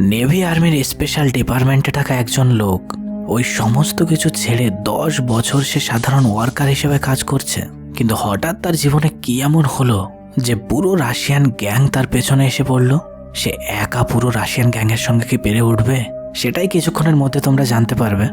Navy আর্মির special ডিপার্টমেন্টে থাকা একজন লোক। ওই সমস্ত কিছু ছেড়ে দশ বছর সে সাধারণ ওয়ার্কার হিসেবে কাজ করছে। কিন্তু হঠাৎ তার জীবনে কি এমন হলো যে পুরো রাশিয়ান গ্যাং তার পেছনে এসে পড়ল? সে একা পুরো রাশিয়ান গ্যাংয়ের সঙ্গে কি পেরে উঠবে? সেটাই কিছুক্ষণের মধ্যে তোমরা জানতে পারবে।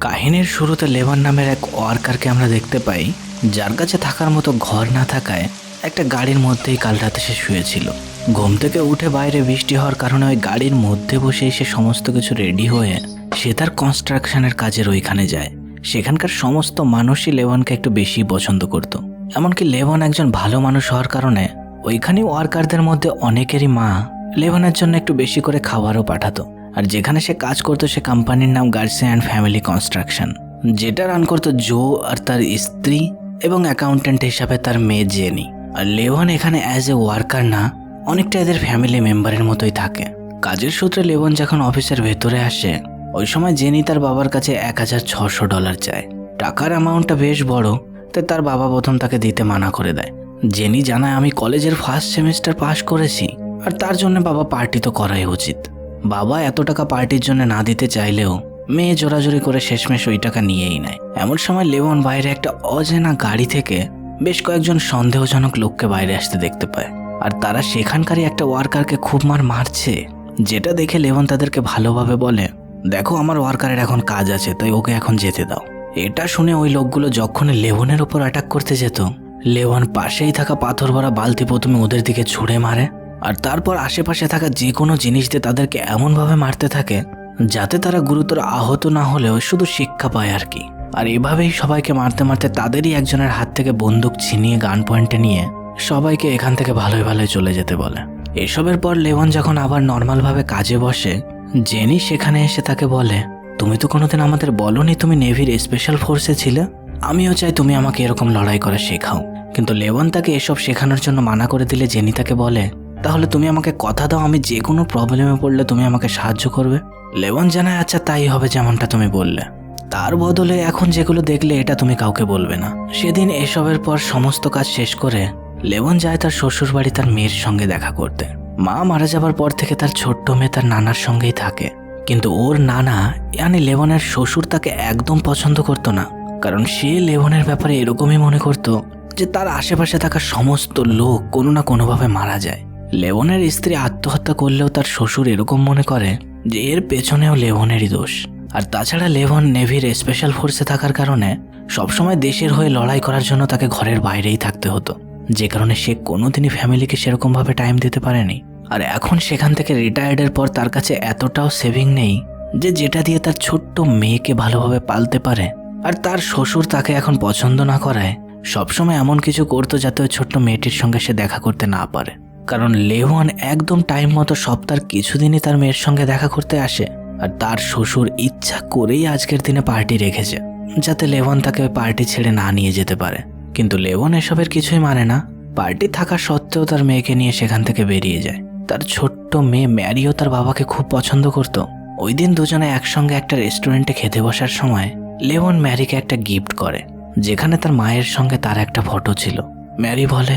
কাহিনীর শুরুতে লেবার নামের এক ওয়ার্কারকে আমরা দেখতে পাই, যার কাছে থাকার মতো ঘর না থাকায় একটা গাড়ির মধ্যেই কাল রাতে সে শুয়েছিল। ঘুম থেকে উঠে বাইরে বৃষ্টি হওয়ার কারণে ওই গাড়ির মধ্যে বসে সে সমস্ত কিছু রেডি হয়ে সে তার কনস্ট্রাকশনের কাজের ওইখানে যায়। সেখানকার সমস্ত মানুষই লেবনকে একটু বেশি পছন্দ করত। এমনকি লেবন একজন ভালো মানুষ হওয়ার কারণে ওইখানে ওয়ার্কারদের মধ্যে অনেকেরই মা লেবনের জন্য একটু বেশি করে খাবারও পাঠাতো। আর যেখানে সে কাজ করতো সে কোম্পানির নাম গার্সিয়া অ্যান্ড ফ্যামিলি কনস্ট্রাকশন। যেটা রান করতো জো আর তার স্ত্রী এবং অ্যাকাউন্টেন্ট হিসাবে তার মেয়ে জেনি। আর লেভন এখানে অ্যাজ এ ওয়ার্কার না, অনেকটা এদের ফ্যামিলি মেম্বারের মতোই থাকে। কাজের সূত্রে লেবন যখন অফিসের ভেতরে আসে, ওই সময় জেনি তার বাবার কাছে এক হাজার ছশো ডলার চায়। টাকার অ্যামাউন্টটা বেশ বড়, তাই তার বাবা প্রথম তাকে দিতে মানা করে দেয়। জেনি জানায়, আমি কলেজের ফার্স্ট সেমিস্টার পাশ করেছি, আর তার জন্য বাবা পার্টি তো করাই উচিত। বাবা এত টাকা পার্টির জন্য না দিতে চাইলেও, মেয়ে জোরাজোরি করে শেষমেশ ওই টাকা নিয়েই নেয়। এমন সময় লেবন বাইরে একটা অজেনা গাড়ি থেকে বেশ কয়েকজন সন্দেহজনক লোককে বাইরে আসতে দেখতে পায়। আর তারা সেখানকারই একটা ওয়ার্কারকে খুব মার মারছে, যেটা দেখে লেবন তাদেরকে ভালোভাবে বলে, দেখো আমার ওয়ার্কারের এখন কাজ আছে, তাই ওকে এখন যেতে দাও। এটা শুনে ওই লোকগুলো যখনই লেবনের ওপর অ্যাটাক করতে যেত লেবন পাশেই থাকা পাথর ভরা বালতি প্রথমে ওদের দিকে ছুঁড়ে মারে, আর তারপর আশেপাশে থাকা যে কোনো জিনিস দিয়ে তাদেরকে এমনভাবে মারতে থাকে, যাতে তারা গুরুতর আহত না হলেও শুধু শিক্ষা পায় আর কি। আর এভাবেই সবাইকে মারতে মারতে তাদেরই একজনের হাত থেকে বন্দুক ছিনিয়ে গান পয়েন্টে নিয়ে সবাইকে এখান থেকে ভালোই ভালোই চলে যেতে বলে। এসবের পর লেবন যখন আবার নর্মালভাবে কাজে বসে, জেনি সেখানে এসে তাকে বলে, তুমি তো কোনোদিন আমাদের বলনি তুমি নেভির স্পেশাল ফোর্সে ছিলে? আমিও চাই তুমি আমাকে এরকম লড়াই করা শেখাও। কিন্তু লেবন তাকে এসব শেখানোর জন্য মানা করে দিলে জেনি তাকে বলে, তাহলে তুমি আমাকে কথা দাও, আমি যে কোনো প্রবলেমে পড়লে তুমি আমাকে সাহায্য করবে? লেবন জানায় আচ্ছা তাই হবে যেমনটা তুমি বললে। তার বদলে এখন যেগুলো দেখলে এটা তুমি কাউকে বলবে না। সেদিন এসবের পর সমস্ত কাজ শেষ করে লেবন যায় তার শ্বশুর বাড়ি তার মেয়ের সঙ্গে দেখা করতে। মা মারা যাবার পর থেকে তার ছোট্ট মেয়ে তার নানার সঙ্গেই থাকে। কিন্তু ওর নানা ইয়ানি লেবনের শ্বশুর তাকে একদম পছন্দ করতো না। কারণ সে লেবনের ব্যাপারে এরকমই মনে করতো যে তার আশেপাশে থাকা সমস্ত লোক কোনো না কোনোভাবে মারা যায়। লেবনের স্ত্রী আত্মহত্যা করলেও তার শ্বশুর এরকম মনে করে যে এর পেছনেও লেবনেরই দোষ। আর তাছাড়া লেবন নেভির স্পেশাল ফোর্সে থাকার কারণে সবসময় দেশের হয়ে লড়াই করার জন্য তাকে ঘরের বাইরেই থাকতে হতো। যে কারণে সে কোনোদিনই ফ্যামিলিকে সেরকমভাবে টাইম দিতে পারেনি। আর এখন সেখান থেকে রিটায়ার্ডের পর তার কাছে এতটাও সেভিং নেই যে যেটা দিয়ে তার ছোট্ট মেয়েকে ভালোভাবে পালতে পারে। আর তার শ্বশুর তাকে এখন পছন্দ না করায়, সবসময় এমন কিছু করতো যাতে ওই ছোট্ট মেয়েটির সঙ্গে সে দেখা করতে না পারে। কারণ লেওয়ান একদম টাইম মতো সপ্তাহের কিছুদিনই তার মেয়ের সঙ্গে দেখা করতে আসে। আর তার শ্বশুর ইচ্ছা করেই আজকের দিনে পার্টি রেখেছে, যাতে লেওয়ান তাকে পার্টি ছেড়ে না নিয়ে যেতে পারে। কিন্তু লেওয়ান এসবের কিছুই মানে না। পার্টি থাকা সত্ত্বেও তার মেয়েকে নিয়ে সেখান থেকে বেরিয়ে যায়। তার ছোট্ট মেয়ে ম্যারিও তার বাবাকে খুব পছন্দ করত। ওই দিন দুজনে একসঙ্গে একটা রেস্টুরেন্টে খেতে বসার সময় লেওয়ান ম্যারিকে একটা গিফট করে, যেখানে তার মায়ের সঙ্গে তার একটা ফটো ছিল। ম্যারি বলে,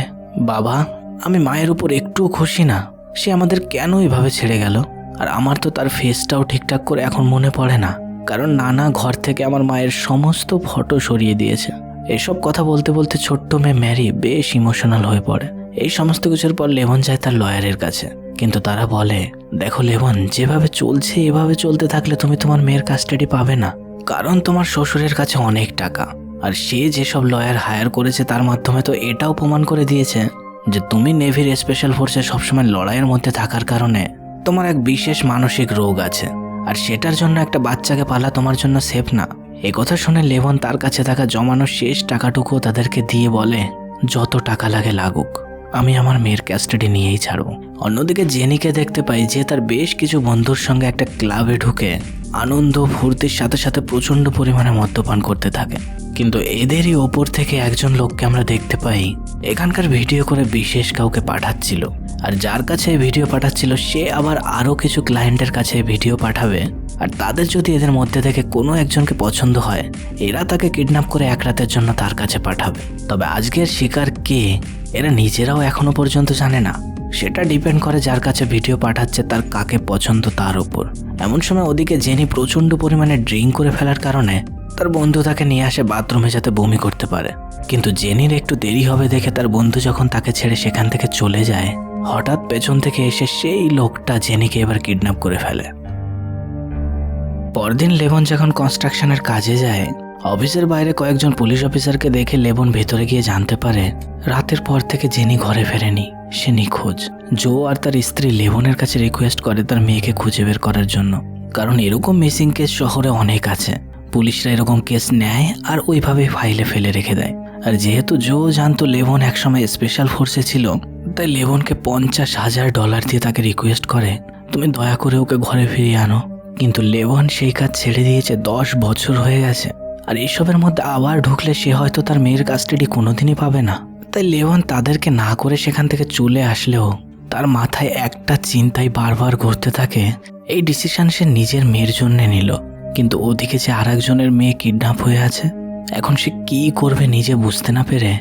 বাবা, আমি মায়ের উপর একটুও খুশি না। সে আমাদের কেন এভাবে ছেড়ে গেল? আর আমার তো তার ফেসটাও ঠিকঠাক করে এখন মনে পড়ে না। কারণ নানা ঘর থেকে আমার মায়ের সমস্ত ফটো সরিয়ে দিয়েছে। এসব কথা বলতে বলতে ছোট্ট মেয়ে ম্যারি বেশ ইমোশনাল হয়ে পড়ে। এই সমস্ত কিছুর পর লেমন যায় তার লয়ারের কাছে। কিন্তু তারা বলে, দেখো লেমন যেভাবে চলছে, এভাবে চলতে থাকলে তুমি তোমার মেয়ের কাস্টাডি পাবে না। কারণ তোমার শ্বশুরের কাছে অনেক টাকা। আর সে যেসব লয়ার হায়ার করেছে, তার মাধ্যমে তো এটাও প্রমাণ করে দিয়েছে যে তুমি নেভির স্পেশাল ফোর্সে সবসময় লড়াইয়ের মধ্যে থাকার কারণে তোমার এক বিশেষ মানসিক রোগ আছে, আর সেটার জন্য একটা বাচ্চাকে পালা তোমার জন্য সেফ না। এ কথা শুনে লেবন তার কাছে থাকা জমানো শেষ টাকাটুকু তাদেরকে দিয়ে বলে, যত টাকা লাগে লাগুক, আমি আমার মেয়ের ক্যাস্টাডি নিয়েই ছাড়ব। অন্যদিকে জেনিকে দেখতে পাই যে তার বেশ কিছু বন্ধুর সঙ্গে একটা ক্লাবে ঢুকে আনন্দ ফুর্তির সাথে সাথে প্রচণ্ড পরিমাণে মদ্যপান করতে থাকে। কিন্তু এদেরই ওপর থেকে একজন লোককে আমরা দেখতে পাই, এখানকার ভিডিও করে বিশেষ কাউকে পাঠাচ্ছিল। আর যার কাছে ভিডিও পাঠাচ্ছিল, সে আবার আরও কিছু ক্লায়েন্টের কাছে ভিডিও পাঠাবে। আর তাদের যদি এদের মধ্যে থেকে কোনো একজনকে পছন্দ হয়, এরা তাকে কিডন্যাপ করে এক রাতের জন্য তার কাছে পাঠাবে। তবে আজকের শিকার কে, এরা নিজেরাও এখনও পর্যন্ত জানে না। সেটা ডিপেন্ড করে যার কাছে ভিডিও পাঠাচ্ছে, তার কাকে পছন্দ তার উপর। এমন সময় ওদিকে জেনি প্রচণ্ড পরিমাণে ড্রিঙ্ক করে ফেলার কারণে তার বন্ধু তাকে নিয়ে আসে বাথরুমে যাতে বমি করতে পারে। কিন্তু জেনির একটু দেরি হবে দেখে তার বন্ধু যখন তাকে ছেড়ে সেখান থেকে চলে যায় হঠাৎ পেছন থেকে এসে সেই লোকটা জেনিকে এবার কিডন্যাপ করে ফেলে। পরদিন লেবন যখন কনস্ট্রাকশনের কাজে যায়, অফিসের বাইরে কয়েকজন পুলিশ অফিসারকে দেখে লেবন ভেতরে গিয়ে জানতে পারে, রাতের পর থেকে জেনি ঘরে ফেরেনি। সে নিখোঁজ। জো আর তার স্ত্রী লেবনের কাছে রিকোয়েস্ট করে তার মেয়েকে খুঁজে বের করার জন্য। কারণ এরকম মিসিং কেস শহরে অনেক আছে। পুলিশরা এরকম কেস নেয় আর ওইভাবে ফাইলে ফেলে রেখে দেয়। আর যেহেতু জো জানতো লেবন একসময় স্পেশাল ফোর্সে ছিল, তাই লেবনকে পঞ্চাশ হাজার ডলার দিয়ে তাকে রিকোয়েস্ট করে, তুমি দয়া করে ওকে ঘরে ফিরিয়ে আনো। কিন্তু লেবন সেই কাজ ছেড়ে দিয়েছে দশ বছর হয়ে গেছে, আর এসবের মধ্যে আবার ঢুকলে সে হয়তো তার মেয়ের কাস্টাডি কোনোদিনই পাবে না। তাই লেবন তাদেরকে না করে সেখান থেকে চলে আসলেও তার মাথায় একটা চিন্তাই বারবার ঘুরতে থাকে। এই ডিসিশন সে নিজের মেয়ের জন্য নিল, কিন্তু ওদিকে যে আর মেয়ে কিডন্যাপ হয়ে আছে এখন সে কি করবে নিজে বুঝতে না পেরে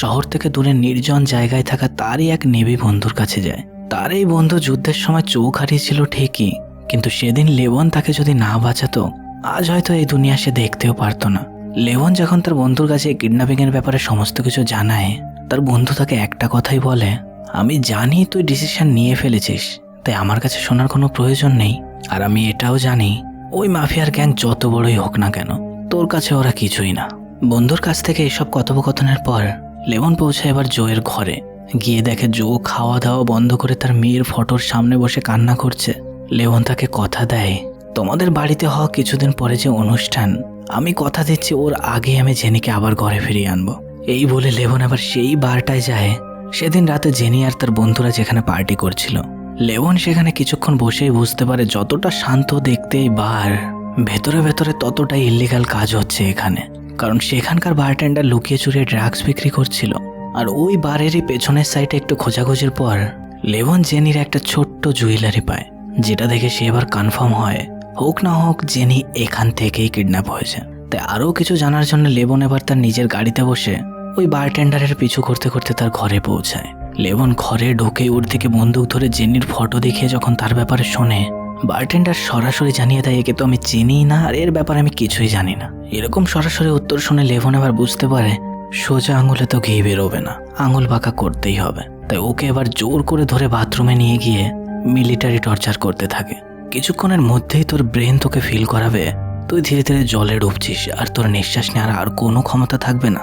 শহর থেকে দূরে নির্জন জায়গায় থাকা তারই এক নেবি বন্ধুর কাছে যায়। তার এই বন্ধু যুদ্ধের সময় চোখ হারিয়েছিল ঠিকই, কিন্তু সেদিন লেবন তাকে যদি না বাঁচাতো, আজ হয়তো এই দুনিয়া সে দেখতেও পারতো না। লেবন যখন তার বন্ধুর কাছে কিডন্যাপিং এর ব্যাপারে সমস্ত কিছু জানায়, তার বন্ধু তাকে একটা কথাই বলে, আমি জানি তুই ডিসিশন নিয়ে ফেলেছিস, তাই আমার কাছে শোনার কোনো প্রয়োজন নেই, আর আমি এটাও জানি, ওই মাফিয়ার গ্যাং যত বড়ই হোক না কেন তোর কাছে ওরা কিছুই না। বন্ধুর কাছ থেকে এসব কথোপকথনের পর লেমন পৌঁছায় এবার জোয়ের ঘরে। গিয়ে দেখে জো খাওয়া দাওয়া বন্ধ করে তার মেয়ের ফটোর সামনে বসে কান্না করছে। লেমন তাকে কথা দেয়, তোমাদের বাড়িতে হওয়া কিছুদিন পরে যে অনুষ্ঠান, আমি কথা দিচ্ছি ওর আগে আমি জেনিকে আবার ঘরে ফিরিয়ে আনব। এই বলে লেবন আবার সেই বারটায় যায়। সেদিন রাতে জেনি আর তার বন্ধুরা যেখানে পার্টি করছিল। লেবন সেখানে কিছুক্ষণ বসেই বুঝতে পারে যতটা শান্ত দেখতে এই বার। ভেতরে ভেতরে ততটাই ইল্লিগাল কাজ হচ্ছে এখানে। কারণ সেখানকার বারটেন্ডার লুকিয়ে চুরিয়ে ড্রাগস বিক্রি করছিল। আর ওই বারেরই পেছনের সাইডে একটু খোঁজাখুঁজির পর লেবন জেনির একটা ছোট্ট জুয়েলারি পায়, যেটা দেখে সে এবার কনফার্ম হয়। হোক না হোক, জেনি এখান থেকেই কিডন্যাপ হয়েছে। তাই আরও কিছু জানার জন্য লেবন এবার তার নিজের গাড়িতে বসে ওই বারটেন্ডারের পিছু করতে করতে তার ঘরে পৌঁছায়। লেবন ঘরে ঢুকে ওর দিকে বন্দুক ধরে জেনির ফটো দেখিয়ে যখন তার ব্যাপারে শোনে বারটেন্ডার সরাসরি জানিয়ে দেয়, একে তো আমি চিনিই না, আর এর ব্যাপারে আমি কিছুই জানি না। এরকম সরাসরি উত্তর শুনে লেবন এবার বুঝতে পারে, সোজা আঙুলে তো ঘি বেরোবে না, আঙুল বাঁকা করতেই হবে। তাই ওকে এবার জোর করে ধরে বাথরুমে নিয়ে গিয়ে মিলিটারি টর্চার করতে থাকে। কিছুক্ষণের মধ্যেই তোর ব্রেন তোকে ফিল করাবে, তুই ধীরে ধীরে জলে ডুবছিস, আর তোর নিঃশ্বাস নেওয়ার আর কোনো ক্ষমতা থাকবে না।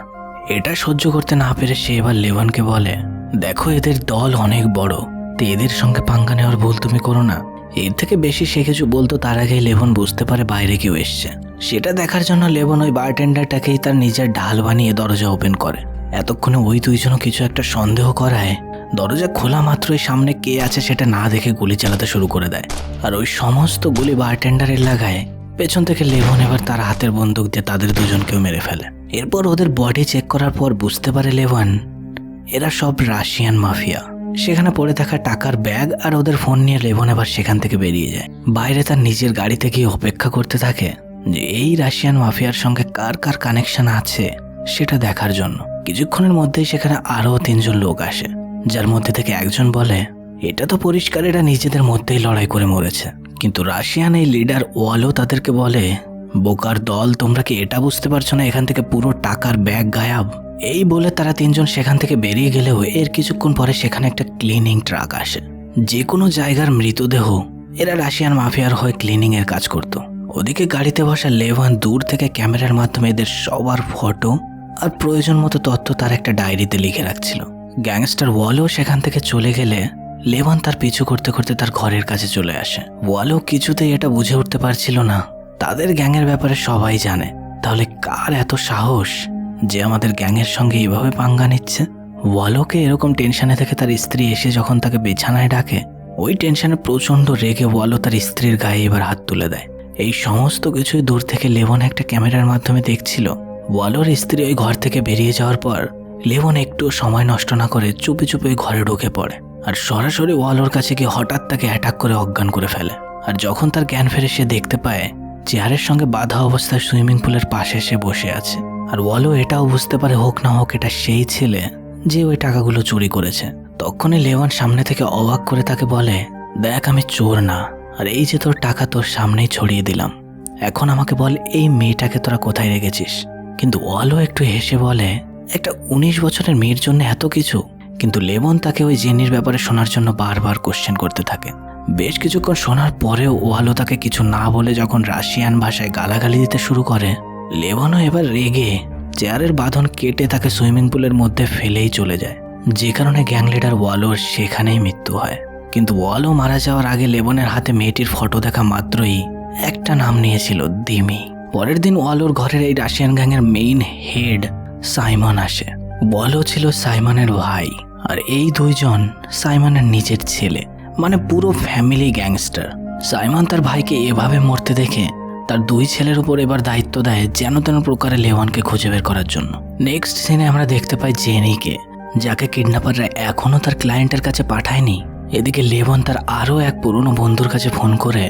এটা সহ্য করতে না পেরে সে এবার লেভানকে বলে, দেখো, এদের দল অনেক বড়, তো এদের সঙ্গে পাঙ্গা নেওয়ার ভুল তুমি করো না। এর থেকে বেশি সে কিছু বলতো তার আগে লেবন বুঝতে পারে বাইরে কেউ এসছে। সেটা দেখার জন্য লেবন ওই বারটেন্ডারটাকেই তার নিজের ঢাল বানিয়ে দরজা ওপেন করে। এতক্ষণে ওই দুইজনও কিছু একটা সন্দেহ করায়। দরজা খোলা মাত্রই সামনে কে আছে সেটা না দেখে গুলি চালাতে শুরু করে দেয়। আর ওই সমস্ত গুলি বারটেন্ডারের লাগায়। পেছন থেকে লেবন এবার তার হাতের বন্দুক দিয়ে তাদের দুজনকেও মেরে ফেলে। এরপর ওদের বডি চেক করার পর বুঝতে পারে লেবন এরা সব রাশিয়ান মাফিয়া। সেখানে পড়ে থাকা টাকার ব্যাগ আর ওদের ফোন নিয়ে লেবন এবার সেখান থেকে বেরিয়ে যায়। বাইরে তার নিজের গাড়িতে গিয়ে অপেক্ষা করতে থাকে যে এই রাশিয়ান মাফিয়ার সঙ্গে কার কার কানেকশন আছে সেটা দেখার জন্য। কিছুক্ষণের মধ্যেই সেখানে আরও তিনজন লোক আসে, যার মধ্যে থেকে একজন বলে, এটা তো পরিষ্কার, এরা নিজেদের মধ্যেই লড়াই করে মরেছে। কিন্তু রাশিয়ান এই লিডার ওয়ালও তাদেরকে বলে বোকার দল, তোমরা কি এটা বুঝতে পারছ না এখান থেকে পুরো টাকার ব্যাগ গায়াব? এই বলে তারা তিনজন সেখান থেকে বেরিয়ে গেলেও এর কিছুক্ষণ পরে সেখানে একটা ক্লিনিং ট্রাক আসে। যে কোনো জায়গার মৃতদেহ, এরা রাশিয়ান মাফিয়ার হয়ে ক্লিনিং এর কাজ করত। ওদিকে গাড়িতে বসা লেভান দূর থেকে ক্যামেরার মাধ্যমে এদের সবার ফটো আর প্রয়োজন মতো তথ্য তার একটা ডায়েরিতে লিখে রাখছিল। গ্যাংস্টার ওয়ালও সেখান থেকে চলে গেলে লেভান তার পিছু করতে করতে তার ঘরের কাছে চলে আসে। ওয়ালও কিছুতেই এটা বুঝে উঠতে পারছিল না। তাদের গ্যাংয়ের ব্যাপারে সবাই জানে। তাহলে কার এত সাহস যে আমাদের গ্যাংয়ের সঙ্গে এইভাবে পাঙ্গা নিচ্ছে? ওয়ালোকে এরকম টেনশনে থেকে তার স্ত্রী এসে যখন তাকে বিছানায় ডাকে, ওই টেনশনে প্রচণ্ড রেগে ওয়ালো তার স্ত্রীর গায়ে এবার হাত তুলে দেয়। এই সমস্ত কিছুই দূর থেকে লেবন একটা ক্যামেরার মাধ্যমে দেখছিল। ওয়ালোর স্ত্রী ওই ঘর থেকে বেরিয়ে যাওয়ার পর লেবন একটু সময় নষ্ট না করে চুপে চুপে ঘরে ঢুকে পড়ে। আর সরাসরি ওয়ালোর কাছে গিয়ে হঠাৎ তাকে অ্যাটাক করে অজ্ঞান করে ফেলে। আর যখন তার জ্ঞান ফেরে সে দেখতে পায় চেয়ারের সঙ্গে বাধা অবস্থায় সুইমিং পুলের পাশে এসে বসে আছে। আর ওয়ালো এটাও বুঝতে পারে, হোক না হোক, এটা সেই ছেলে যে ওই টাকাগুলো চুরি করেছে। তখনই লেওয়ান সামনে থেকে অবাক করে তাকে বলে, দেখ আমি চোর না, আর এই যে তোর টাকা তোর সামনেই ছড়িয়ে দিলাম। এখন আমাকে বল, এই মেয়েটাকে তোরা কোথায় রেখেছিস? কিন্তু ওয়ালো একটু হেসে বলে, একটা উনিশ বছরের মেয়ের জন্য এত কিছু? কিন্তু লেমন তাকে ওই জেনির ব্যাপারে শোনার জন্য বারবার কোশ্চেন করতে থাকে। বেশ কিছুক্ষণ শোনার পরেও ওয়ালো তাকে কিছু না বলে যখন রাশিয়ান ভাষায় গালাগালি দিতে শুরু করে, লেবনও এবার রেগে, চেয়ারের বাঁধন কেটে তাকে সুইমিং পুলের মধ্যে ফেলেই চলে যায়। যে কারণে গ্যাং লিডার ওয়ালোর সেখানেই মৃত্যু হয়। কিন্তু ওয়ালো মারা যাওয়ার আগে লেবনের হাতে মেয়েটির ফটো দেখা মাত্রই একটা নাম নিয়েছিল দিমি। পরের দিন ওয়ালোর ঘরের এই রাশিয়ান গ্যাংয়ের মেইন হেড সাইমন আসে। বলো ছিল সাইমনের ভাই, আর এই দুইজন সাইমনের নিজের ছেলে। মানে পুরো ফ্যামিলি গ্যাংস্টার সাইমন তার ভাইকে এভাবে মরতে দেখে তার দুই ছেলের উপর এবার দায়িত্ব দেয় যেন তেন প্রকারে লেওয়ানকে খুঁজে বের করার জন্য। নেক্সট সিনে আমরা দেখতে পাই জেনিকে, যাকে কিডন্যাপাররা এখনও তার ক্লায়েন্টের কাছে পাঠায়নি। এদিকে লেবন তার আরও এক পুরনো বন্ধুর কাছে ফোন করে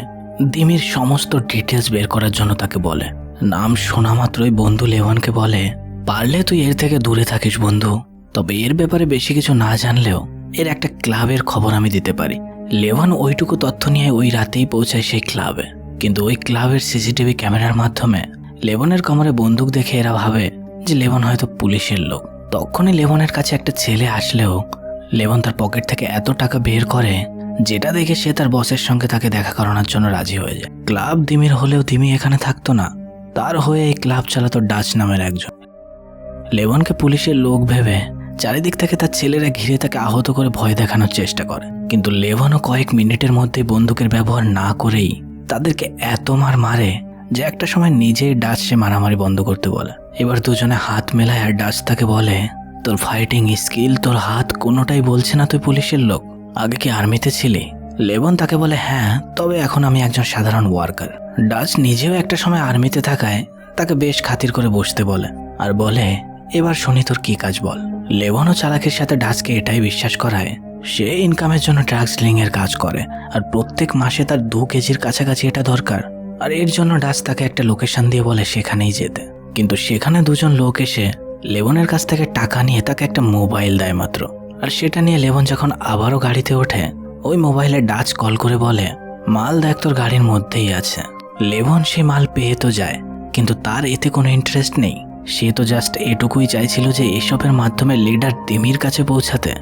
দিমির সমস্ত ডিটেলস বের করার জন্য তাকে বলে। নাম শোনা মাত্রই বন্ধু লেওয়ানকে বলে, পারলে তুই এর থেকে দূরে থাকিস বন্ধু। তবে এর ব্যাপারে বেশি কিছু না জানলেও এর একটা ক্লাবের খবর আমি দিতে পারি। লেওয়ান ওইটুকু তথ্য নিয়ে ওই রাতেই পৌঁছায় সেই ক্লাবে। কিন্তু ওই ক্লাবের সিসিটিভি ক্যামেরার মাধ্যমে লেবনের কমরে বন্দুক দেখে এরা ভাবে যে লেবন হয়তো পুলিশের লোক। তখনই লেবনের কাছে একটা ছেলে আসলেও লেবন তার পকেট থেকে এত টাকা বের করে যেটা দেখে সে তার বসের সঙ্গে তাকে দেখা করানোর জন্য রাজি হয়ে যায়। ক্লাব দিমির হলেও দিমি এখানে থাকতো না। তার হয়ে এই ক্লাব চালাতো ডাচ নামের একজন। লেবনকে পুলিশের লোক ভেবে চারিদিক থেকে তার ছেলেরা ঘিরে তাকে আহত করে ভয় দেখানোর চেষ্টা করে। কিন্তু লেবনও কয়েক মিনিটের মধ্যে বন্দুকের ব্যবহার না করেই তাদেরকে এত মার মারে যে একটা সময় নিজেই ডাচ সে মারামারি বন্ধ করতে বলে। এবার দুজনে হাত মেলায় আর ডাচ তাকে বলে, তোর ফাইটিং স্কিল তোর হাত কোনোটাই বলছে না তুই পুলিশের লোক। আগে কি আর্মিতে ছিলি? লেবন তাকে বলে হ্যাঁ তবে এখন আমি একজন সাধারণ ওয়ার্কার ডাচ নিজেও একটা সময় আর্মিতে থাকায় তাকে বেশ খাতির করে বসতে বলে আর বলে এবার শুনি তোর কি কাজ বল। লেবনও চালাকের সাথে ডাচকে এটাই বিশ্বাস করায়, সে ইনকামের জন্য ড্রাগস এর কাজ করে, আর প্রত্যেক মাসে তার দু কেজির কাছাকাছি এটা দরকার। আর এর জন্য ডাচ তাকে একটা লোকেশন দিয়ে বলে সেখানেই যেতে। কিন্তু সেখানে দুজন লোক এসে লেবনের কাছ থেকে টাকা নিয়ে তাকে একটা মোবাইল দেয় মাত্র। আর সেটা নিয়ে লেবন যখন আবারও গাড়িতে ওঠে, ওই মোবাইলে ডাচ কল করে বলে, মাল দেখ তোর গাড়ির মধ্যেই আছে। লেবন সে মাল পেয়ে তো যায়, কিন্তু তার এতে কোনো ইন্টারেস্ট নেই। সে তো জাস্ট এটুকুই চাইছিল যে এসবের মাধ্যমে লিডার তিমির কাছে পৌঁছাতে।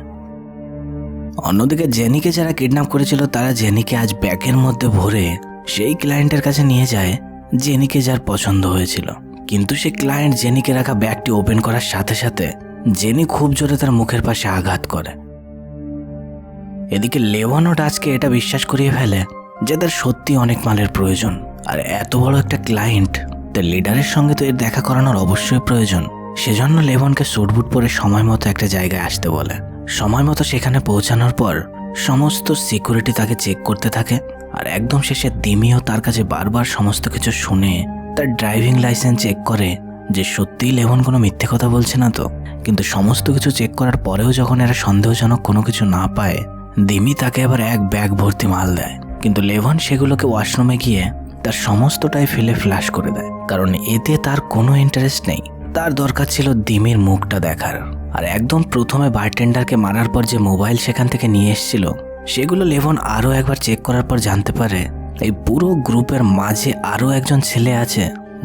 অন্যদিকে জেনিকে যারা কিডন্যাপ করেছিল, তারা জেনিকে আজ ব্যাগের মধ্যে ভরে সেই ক্লায়েন্টের কাছে নিয়ে যায়, জেনিকে যার পছন্দ হয়েছিল। কিন্তু সে ক্লায়েন্ট জেনিকে রাখা ব্যাগটি ওপেন করার সাথে সাথে জেনি খুব জোরে তার মুখের পাশে আঘাত করে। এদিকে লেওয়ানো ডাচকে এটা বিশ্বাস করিয়ে ফেলে যে তার সত্যি অনেক মালের প্রয়োজন, আর এত বড় একটা ক্লায়েন্ট তার লিডারের সঙ্গে তো এর দেখা করানোর অবশ্যই প্রয়োজন। সেজন্য লেবনকে সুটবুট পরে সময় মতো একটা জায়গায় আসতে বলে। সময় মতো সেখানে পৌঁছানোর পর সমস্ত সিকিউরিটি তাকে চেক করতে থাকে আর একদম শেষে তিমিও তার কাছে বারবার সমস্ত কিছু শুনে তার ড্রাইভিং লাইসেন্স চেক করে যে সত্যিই লেবন কোনো মিথ্যে কথা বলছে না তো। কিন্তু সমস্ত কিছু চেক করার পরেও যখন এরা সন্দেহজনক কোনো কিছু না পায় দিমি তাকে আবার এক ব্যাগ ভর্তি মাল দেয়। কিন্তু লেভন সেগুলোকে ওয়াশরুমে গিয়ে তার সমস্তটাই ফেলে ফ্ল্যাশ করে দেয়। কারণ এতে তার কোনো ইন্টারেস্ট নেই। তার দরকার ছিল দিমির মুখটা দেখার। আর একদম প্রথমে বারটেন্ডারকে মারার পর যে মোবাইল সেখান থেকে নিয়ে এসেছিল, সেগুলো লেভন আরও একবার চেক করার পর জানতে পারে, এই পুরো গ্রুপের মাঝে আরও একজন ছেলে আছে,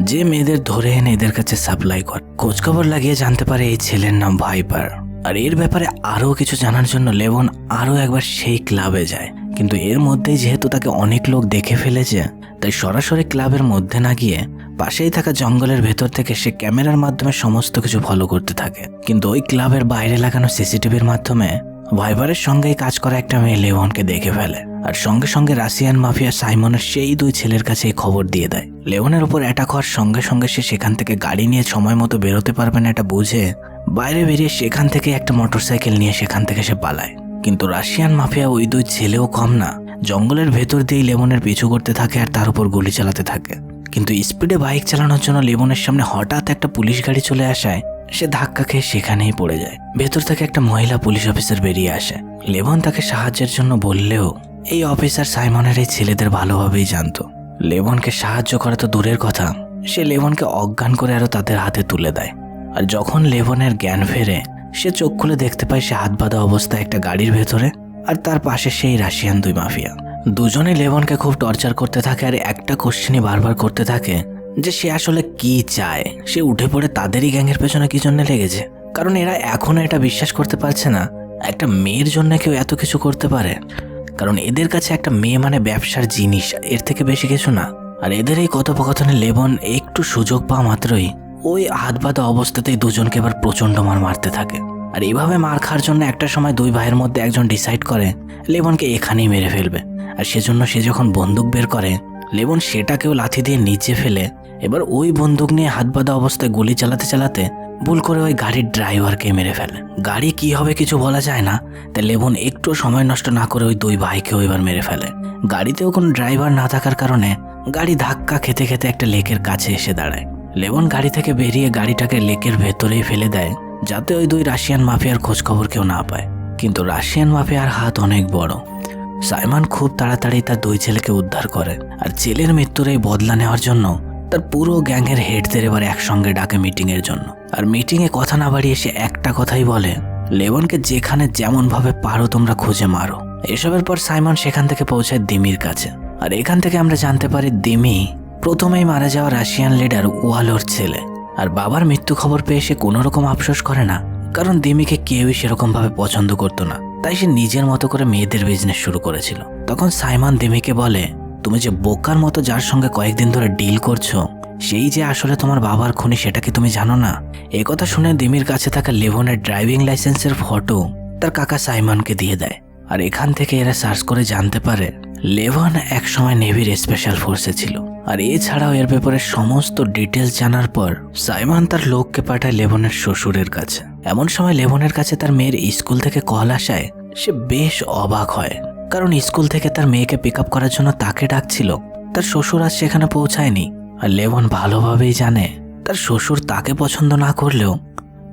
যে মেয়েদের ধরে এনে এদের কাছে সাপ্লাই কর। খোঁজখবর লাগিয়ে জানতে পারে এই ছেলের নাম ভাইপার আর এর ব্যাপারে আরও কিছু জানার জন্য লেবন আরও একবার সেই ক্লাবে যায়। কিন্তু এর মধ্যেই যেহেতু তাকে অনেক লোক দেখে ফেলেছে, তাই সরাসরি ক্লাবের মধ্যে না গিয়ে পাশেই থাকা জঙ্গলের ভেতর থেকে সে ক্যামেরার মাধ্যমে সমস্ত কিছু ফলো করতে থাকে। কিন্তু ওই ক্লাবের বাইরে লাগানো সিসিটিভির মাধ্যমে ভাইবারের সঙ্গেই কাজ করা একটা মেয়ে লেওনকে দেখে ফেলে। আর সঙ্গে সঙ্গে রাশিয়ান মাফিয়া সাইমনের সেই দুই ছেলের কাছে এই খবর দিয়ে দেয়। লেওনের উপর অ্যাটাক হওয়ার সঙ্গে সঙ্গে সে সেখান থেকে গাড়ি নিয়ে সময় মতো বেরোতে পারবে না এটা বুঝে বাইরে বেরিয়ে সেখান থেকে একটা মোটরসাইকেল নিয়ে সেখান থেকে সে পালায়। কিন্তু রাশিয়ান মাফিয়া ওই দুই ছেলেও কম না। জঙ্গলের ভেতর দিয়েই লেমনের পিছু করতে থাকে আর তার উপর গুলি চালাতে থাকে। কিন্তু স্পিডে বাইক চালানোর জন্য লেবনের সামনে হঠাৎ একটা পুলিশ গাড়ি চলে আসায়, সে ধাক্কা খেয়ে সেখানেই পড়ে যায়। ভেতর থেকে একটা মহিলা পুলিশ অফিসার বেরিয়ে আসে। লেবন তাকে সাহায্যের জন্য বললেও, এই অফিসার সাইমনের এই ছেলেদের ভালোভাবেই জানতো। লেবনকে সাহায্য করা তো দূরের কথা। সে লেবনকে অজ্ঞান করে আরও তাদের হাতে তুলে দেয়। আর যখন লেবনের জ্ঞান ফেরে, সে চোখ খুলে দেখতে পায় সে হাত বাঁধা অবস্থায় একটা গাড়ির ভেতরে, আর তার পাশে সেই রাশিয়ান দুই মাফিয়া। দুজনে লেবনকে খুব টর্চার করতে থাকে আর একটা কোশ্চেনই বারবার করতে থাকে যে সে আসলে কি চায়? সে উঠে পড়ে তাদেরই গ্যাংয়ের পেছনে কি জন্য লেগেছে? কারণ এরা এখনও এটা বিশ্বাস করতে পারছে না। একটা মেয়ের জন্য কেউ এত কিছু করতে পারে? কারণ এদের কাছে একটা মেয়ে মানে ব্যবসার জিনিস, এর থেকে বেশি কিছু না। আর এদের এই কথোপকথনে লেবন একটু সুযোগ পাওয়া মাত্রই ওই হাত বাঁধা অবস্থাতেই দুজনকে এবার প্রচণ্ড মার মারতে থাকে। আর এইভাবে মার খাওয়ার জন্য একটা সময় দুই ভাইয়ের মধ্যে একজন ডিসাইড করে, লেবনকে এখানেই মেরে ফেলবে। আর সেজন্য সে যখন বন্দুক বের করে, লেবন সেটাকেও লাথি দিয়ে নিচে ফেলে, এবার ওই বন্দুক নিয়ে হাত বাঁধা অবস্থায় গুলি চালাতে চালাতে ভুল করে ওই গাড়ির ড্রাইভারকে মেরে ফেলে। গাড়ি কি হবে কিছু বলা যায় না, তাই লেবন একটু সময় নষ্ট না করে ওই দুই ভাইকেও এবার মেরে ফেলে। গাড়িতেও কোনো ড্রাইভার না থাকার কারণে গাড়ি ধাক্কা খেতে খেতে একটা লেকের কাছে এসে দাঁড়ায়। লেবন গাড়ি থেকে বেরিয়ে গাড়িটাকে লেকের ভেতরেই ফেলে দেয়, যাতে ওই দুই রাশিয়ান মাফিয়ার খোঁজখবর কেউ না পায়। কিন্তু রাশিয়ান মাফিয়ার হাত অনেক বড়। সাইমন খুব তাড়াতাড়ি তার দুই ছেলেকে উদ্ধার করে, আর ছেলের মৃত্যুর এই বদলা নেওয়ার জন্য তার পুরো গ্যাংয়ের হেডদের এবার একসঙ্গে ডাকে মিটিংয়ের জন্য। আর মিটিংয়ে কথা না বাড়িয়ে সে একটা কথাই বলে, লেবনকে যেখানে যেমনভাবে পারো তোমরা খুঁজে মারো। এসবের পর সাইমন সেখান থেকে পৌঁছায় দিমির কাছে। আর এখান থেকে আমরা জানতে পারি দিমি প্রথমেই মারা যাওয়া রাশিয়ান লিডার ওয়ালোর ছেলে। আর বাবার মৃত্যু খবর পেয়ে সে কোনো রকম আফসোস করে না, কারণ দিমিকে কেউই সেরকম ভাবে পছন্দ করতো না। তাই সে নিজের মতো করে মেয়েদের বিজনেস শুরু করেছিল। তখন সাইমান দেমিকে বলে, তুমি যে বোকার মতো যার সঙ্গে কয়েকদিন ধরে ডিল করছ, সেই যে আসলে তোমার বাবার খুনি সেটা কি তুমি জানো না? কথা শুনে দিমির কাছে থাকা লেভনের ড্রাইভিং লাইসেন্সের ফটো তার কাকা সাইমানকে দিয়ে দেয়। আর এখান থেকে এরা সার্চ করে জানতে পারে লেভন একসময় নেভির স্পেশাল ফোর্সে ছিল। আর এছাড়াও এর ব্যাপারে সমস্ত ডিটেলস জানার পর, সাইমান তার লোককে পাঠায় লেভনের শ্বশুরের কাছে। এমন সময় লেভনের কাছে তার মেয়ের স্কুল থেকে কল আসায় সে বেশ অবাক হয়। কারণ স্কুল থেকে তার মেয়েকে পিক আপ করার জন্য তাকে ডাকছিল, তার শ্বশুর আজ সেখানে পৌঁছায়নি। আর লেভন ভালোভাবেই জানে, তার শ্বশুর তাকে পছন্দ না করলেও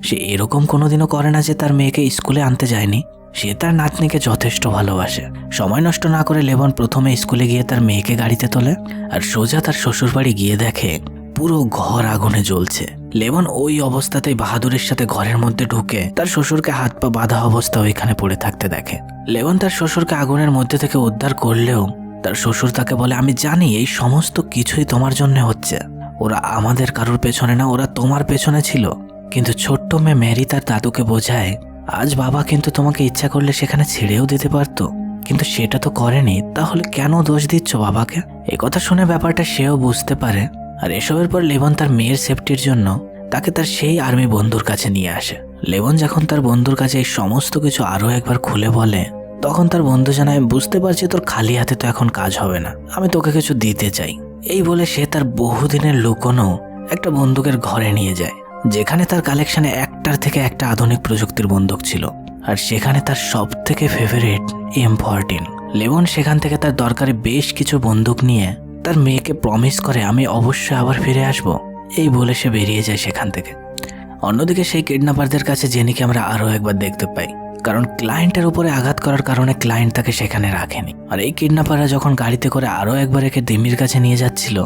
সে এরকম কোনোদিনও করে না যে তার মেয়েকে স্কুলে আনতে যায়নি। সে তার নাতনিকে যথেষ্ট ভালোবাসে। সময় নষ্ট না করে লেবন প্রথমে স্কুলে গিয়ে তার মেয়েকে গাড়িতে তোলে আর সোজা তার শ্বশুর বাড়ি গিয়ে দেখে পুরো ঘর আগুনে জ্বলছে। লেমন ওই অবস্থাতেই বাহাদুরের সাথে ঘরের মধ্যে ঢুকে তার শ্বশুরকে হাত পা বাঁধা অবস্থা ওইখানে পড়ে থাকতে দেখে। লেমন তার শ্বশুরকে আগুনের মধ্যে থেকে উদ্ধার করলেও তার শ্বশুর তাকে বলে, আমি জানি এই সমস্ত কিছুই তোমার জন্য হচ্ছে। ওরা আমাদের কারোর পেছনে না, ওরা তোমার পেছনে ছিল। কিন্তু ছোট্ট মেয়ে ম্যারি তার দাদুকে বোঝায় আজ বাবা কিন্তু তোমাকে ইচ্ছা করলে সেখানে ছেড়েও দিতে পারতো, কিন্তু সেটা তো করেনি, তাহলে কেন দোষ দিচ্ছ বাবাকে? কথা শুনে ব্যাপারটা সেও বুঝতে পারে। আর এসবের পর লেবন তার মেয়ের সেফটির জন্য তাকে তার সেই আর্মি বন্ধুর কাছে নিয়ে আসে। লেবন যখন তার বন্ধুর কাছে এই সমস্ত কিছু আরও একবার খুলে বলে, তখন তার বন্ধু জানায়, বুঝতে পারছি তোর খালি হাতে তো এখন কাজ হবে না, আমি তোকে কিছু দিতে চাই। এই বলে সে তার বহুদিনের লুকোনো একটা বন্দুকের ঘরে নিয়ে যায়। যেখানে তার কালেকশনে একটার থেকে একটা আধুনিক প্রযুক্তির বন্দুক ছিল, আর সেখানে তার সব থেকে ফেভারিট এম ফোরটিন লেবন সেখান থেকে তার দরকারি বেশ কিছু বন্দুক নিয়ে তার মেয়েকে প্রমিস করে, আমি অবশ্যই আবার ফিরে আসব। এই বলে সে বেরিয়ে যায় সেখান থেকে। অন্যদিকে সেই কিডন্যাপারদের কাছে জেনিকে আমরা আরও একবার দেখতে পাই, কারণ ক্লায়েন্টের উপরে আঘাত করার কারণে ক্লায়েন্ট তাকে সেখানে রাখেনি। আর এই কিডন্যাপাররা যখন গাড়িতে করে আরও একবার একে দিমির কাছে নিয়ে যাচ্ছিল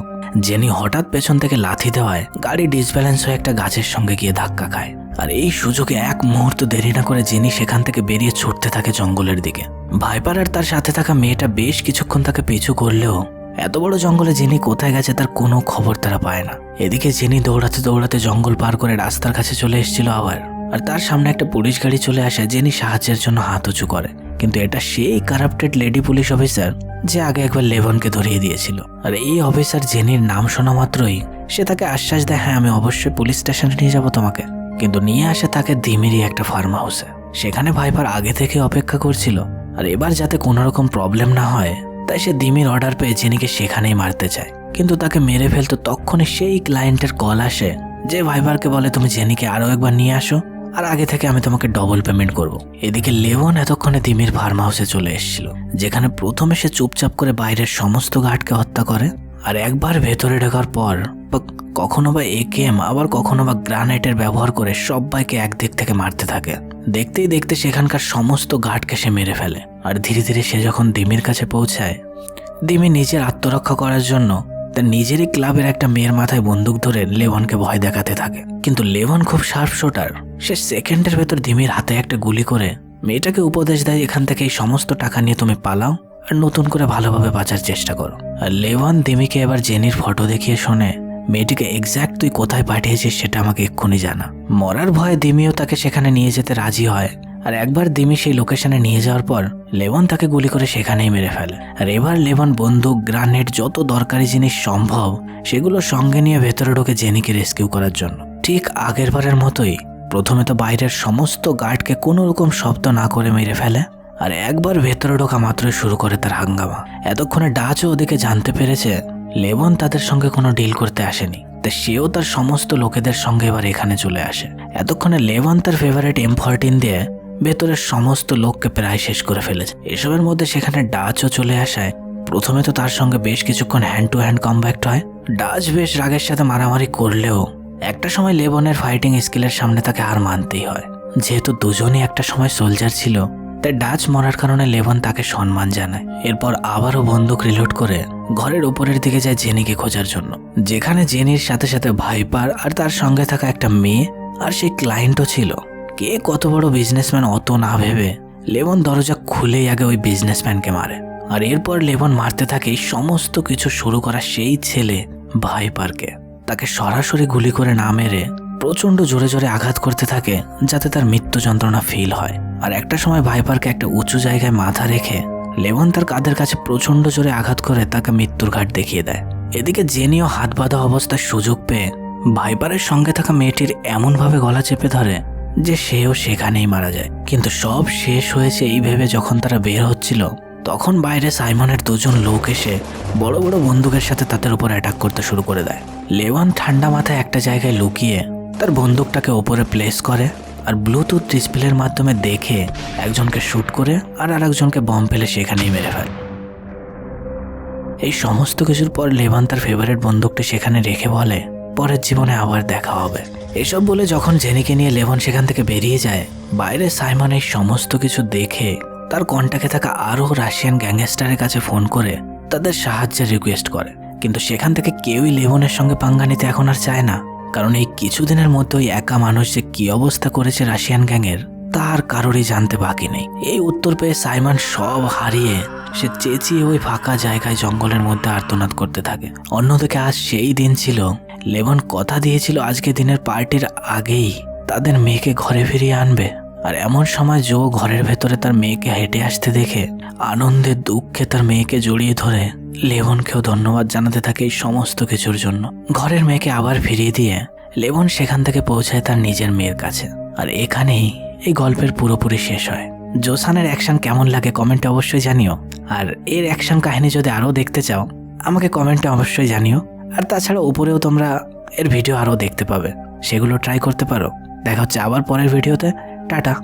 জেনি হঠাৎ পেছন থেকে লাথি দেওয়ায় গাড়ি ডিসব্যালেন্স হয়ে একটা গাছের সঙ্গে গিয়ে ধাক্কা খায়। আর এই সুযোগে এক মুহূর্ত দেরি না করে জেনি সেখান থেকে বেরিয়ে ছুটতে থাকে জঙ্গলের দিকে। ভাইপার আর তার সাথে থাকা মেয়েটা বেশ কিছুক্ষণ তাকে পিছু করলেও এত বড় জঙ্গলে জেনি কোথায় গেছে তার কোনো খবর তারা পায় না। এদিকে জেনি দৌড়াতে দৌড়াতে জঙ্গল পার করে রাস্তার কাছে চলে এসেছিল আবার। আর তার সামনে একটা পুলিশ গাড়ি চলে আসে জেনি সাহায্যের জন্য হাত উঁচু করে। কিন্তু এটা সেই কারাপ্টেড লেডি পুলিশ অফিসার যে আগে একবার লেভনকে ধরিয়ে দিয়েছিল। আর এই অফিসার জেনির নাম শোনা মাত্রই সে তাকে আশ্বাস দেয় হ্যাঁ আমি অবশ্যই পুলিশ স্টেশনে নিয়ে যাব তোমাকে। কিন্তু নিয়ে আসে তাকে দিমিরি একটা ফার্ম হাউসে সেখানে ভাইপার আগে থেকে অপেক্ষা করছিল, আর এবার যাতে কোনো রকম প্রবলেম না হয়, তাই সে দিমির অর্ডার পেয়ে জেনিকে সেখানেই মারতে চায়। কিন্তু তাকে মেরে ফেলতো তখনই সেই ক্লায়েন্টের কল আসে, যে ভাইবারকে বলে, তুমি জেনিকে আরও একবার নিয়ে আসো। আর আগে থেকে আমি তোমাকে ডবল পেমেন্ট করব। এদিকে লেওন এতক্ষণে দিমির ফার্ম হাউসে চলে এসেছিল, যেখানে প্রথমে সে চুপচাপ করে বাইরের সমস্ত গার্ডকে হত্যা করে, আর একবার ভেতরে ঢোকার পর কখনো বা একেএম আবার কখনো বা গ্রানাইটের ব্যবহার করে সবাইকে একদিক থেকে মারতে থাকে দেখতেই দেখতে সেখানকার সমস্ত গার্ডকে সে মেরে ফেলে, আর ধীরে ধীরে সে যখন দিমির কাছে পৌঁছায় দিমি নিজের আত্মরক্ষা করার জন্য তার নিজেরই ক্লাবের একটা মেয়ের মাথায় বন্দুক ধরে লেভনকে ভয় দেখাতে থাকে। কিন্তু লেভন খুব শার্প শোটার। সে সেকেন্ডের ভেতর দিমির হাতে একটা গুলি করে মেয়েটাকে উপদেশ দেয়, এখান থেকে এই সমস্ত টাকা নিয়ে তুমি পালাও আর নতুন করে ভালোভাবে বাঁচার চেষ্টা করো। আর লেভন দিমিকে এবার জেনির ফটো দেখিয়ে শোনে, মেয়েটিকে এক্স্যাক্ট তুই কোথায় পাঠিয়েছিস সেটা আমাকে এক্ষুনি জানা। মরার ভয়ে দিমিও তাকে সেখানে নিয়ে যেতে রাজি হয়। আর একবার দিমি সেই লোকেশনে নিয়ে যাওয়ার পর লেবন তাকে গুলি করে সেখানেই মেরে ফেলে। আর এবার লেবন বন্দুক গ্রানেড যত দরকারি জিনিস সম্ভব, সেগুলো সঙ্গে নিয়ে ভেতরে ঢোকে জেনিকে রেস্কিউ করার জন্য। ঠিক আগের বারের মতোই প্রথমে তো বাইরের সমস্ত গার্ডকে কোনো রকম শব্দ না করে মেরে ফেলে, আর একবার ভেতরে ঢোকা মাত্রই শুরু করে তার হাঙ্গামা। এতক্ষণে ডাচও ওদিকে জানতে পেরেছে লেবন তাদের সঙ্গে কোনো ডিল করতে আসেনি তা সেও তার সমস্ত লোকেদের সঙ্গে এবার এখানে চলে আসে। এতক্ষণে লেবন তার ফেভারিট এম ফোরটিন দিয়ে ভেতরের সমস্ত লোককে প্রায় শেষ করে ফেলেছে। এসবের মধ্যে সেখানে ডাচও চলে আসায় প্রথমে তো তার সঙ্গে বেশ কিছুক্ষণ হ্যান্ড টু হ্যান্ড কম্ব্যাক্ট হয়। ডাচ বেশ রাগের সাথে মারামারি করলেও একটা সময় লেবনের ফাইটিং স্কিলের সামনে তাকে হার মানতেই হয়। যেহেতু দুজনই একটা সময় সোলজার ছিল, তাই ডাচ মরার কারণে লেবন তাকে সম্মান জানায়। এরপর আবারও বন্দুক রিলোড করে ঘরের উপরের দিকে যায় জেনিকে খোঁজার জন্য। যেখানে জেনির সাথে সাথে ভাইপার আর তার সঙ্গে থাকা একটা মেয়ে আর সেই ক্লায়েন্টও ছিল। কে কত বড় বিজনেসম্যান অত না ভেবে লেবন দরজা খুলেই আগে ওই বিজনেসম্যানকে মারে। আর এরপর লেবন মারতে থাকে সমস্ত কিছু শুরু করা সেই ছেলে ভাইপারকে তাকে সরাসরি গুলি করে না মেরে প্রচণ্ড জোরে জোরে আঘাত করতে থাকে যাতে তার মৃত্যু যন্ত্রণা ফিল হয়। আর একটা সময় ভাইপারকে একটা উঁচু জায়গায় মাথা রেখে লেবন তার কাদের কাছে প্রচণ্ড জোরে আঘাত করে তাকে মৃত্যুর ঘাট দেখিয়ে দেয়। এদিকে জেনিও হাত বাঁধা অবস্থায় সুযোগ পেয়ে ভাইপারের সঙ্গে থাকা মেয়েটির এমনভাবে গলা চেপে ধরে যে সেও সেখানেই মারা যায়। কিন্তু সব শেষ হয়েছে এই ভেবে যখন তারা বের হচ্ছিল, তখন বাইরে সাইমনের দুজন লোক এসে বড় বড় বন্দুকের সাথে তাদের উপর অ্যাটাক করতে শুরু করে দেয়। লেওয়ান ঠান্ডা মাথায় একটা জায়গায় লুকিয়ে তার বন্দুকটাকে ওপরে প্লেস করে আর ব্লুটুথ ডিসপ্লের মাধ্যমে দেখে একজনকে শ্যুট করে আর আরেকজনকে বম ফেলে সেখানেই মেরে ফেলে। এই সমস্ত কিছুর পর লেভান তার ফেভারিট বন্দুকটি সেখানে রেখে বলে পরের জীবনে আবার দেখা হবে। এসব বলে যখন জেনিকে নিয়ে লেভন সেখান থেকে বেরিয়ে যায়, বাইরে সাইমন এই সমস্ত কিছু দেখে তার কন্টাক্টে থাকা আরও রাশিয়ান গ্যাংস্টারের কাছে ফোন করে তাদের সাহায্যের রিকোয়েস্ট করে। কিন্তু সেখান থেকে কেউই লেভনের সঙ্গে পাঙ্গা নিতে এখন আর চায় না। কারণ এই কিছুদিনের মধ্যে ওই একা মানুষ যে কী অবস্থা করেছে রাশিয়ান গ্যাংয়ের, তার কারোরই জানতে বাকি নেই। এই উত্তর পেয়ে সাইমন সব হারিয়ে সে চেঁচিয়ে ওই ফাঁকা জায়গায় জঙ্গলের মধ্যে আর্তনাদ করতে থাকে। অন্যদিকে আজ সেই দিন ছিল লেবন কথা দিয়েছিল আজকে দিনের পার্টির আগেই। তাদের মেয়েকে ঘরে ফিরিয়ে আনবে। আর এমন সময় জো ঘরের ভেতরে তার মেয়েকে হেঁটে আসতে দেখে আনন্দে দুঃখে তার মেয়েকে জড়িয়ে ধরে। লেবনকেও ধন্যবাদ জানাতে থাকে এই সমস্ত কিছুর জন্য। ঘরের মেয়েকে আবার ফিরিয়ে দিয়ে লেবন সেখান থেকে পৌঁছায় তার নিজের মেয়ের কাছে। আর এখানেই এই গল্পের পুরোপুরি শেষ হয়। জোসানের অ্যাকশন কেমন লাগে কমেন্টে অবশ্যই জানিও। আর এর অ্যাকশন কাহিনী যদি আরও দেখতে চাও, আমাকে কমেন্টে অবশ্যই জানিও। আর তাছাড়া উপরেও তোমরা এর ভিডিও আরও দেখতে পাবে। সেগুলো ট্রাই করতে পারো। দেখা হচ্ছে আবার পরের ভিডিওতে টাটা।